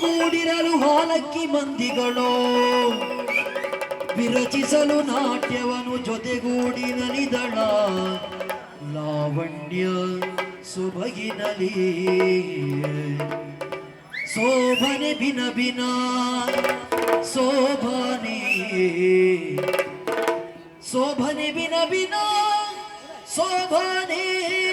ಕೂಡಿರಲು ಹಾಲಕ್ಕಿ ಮಂದಿಗಳು. ವಿರಚಿಸಲು ನಾಟ್ಯವನು ಜೊತೆಗೂಡಿ ನಲಿದಳ ಲಾವಣ್ಯ ಸೊಬಗಿನಲಿ. ಸೋಭನೆ ಬಿನ ಬಿನ. ಸೋಭನೆ ಸೋಭನೆ ಬಿನ ಬಿನ. ಶೋಭನೆ.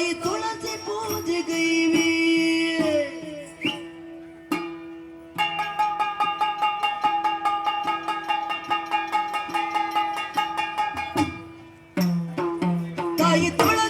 थोर तुलसी पूज गई हुई त